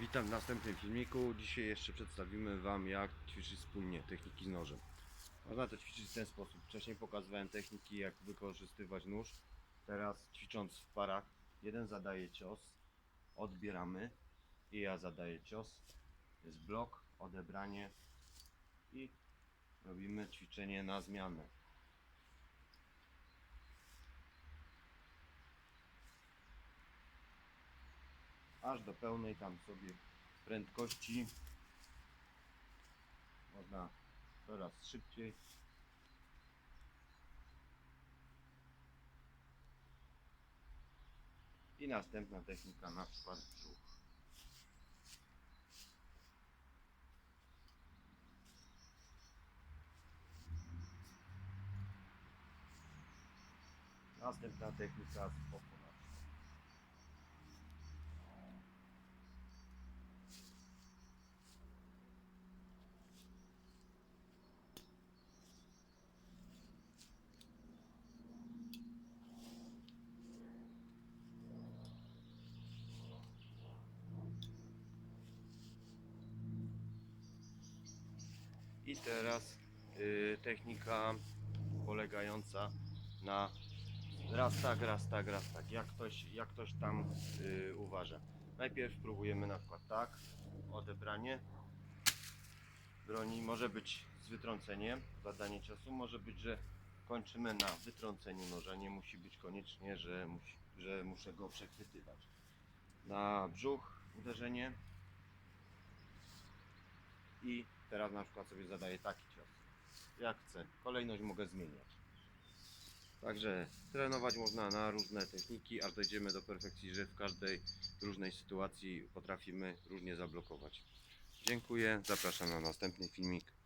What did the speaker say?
Witam w następnym filmiku. Dzisiaj jeszcze przedstawimy Wam jak ćwiczyć wspólnie techniki z nożem. Można to ćwiczyć w ten sposób. Wcześniej pokazywałem techniki jak wykorzystywać nóż. Teraz ćwicząc w parach, jeden zadaje cios, odbieramy i ja zadaję cios. Jest blok, odebranie i robimy ćwiczenie na zmianę. Aż do pełnej tam sobie prędkości. Można coraz szybciej. I następna technika na przykład brzuch. Następna technika z boku na przykład. I teraz y, technika polegająca na raz tak, raz tak, raz tak. Jak ktoś, jak ktoś tam y, uważa. Najpierw próbujemy na przykład tak, odebranie broni może być z wytrąceniem, zadanie ciosu, może być, że kończymy na wytrąceniu noża, nie musi być koniecznie, że, musi, że muszę go przechwytywać. Na brzuch uderzenie, i teraz na przykład sobie zadaję taki cios. Jak chcę. Kolejność mogę zmieniać. Także trenować można na różne techniki, aż dojdziemy do perfekcji, że w każdej różnej sytuacji potrafimy różnie zablokować. Dziękuję, zapraszam na następny filmik.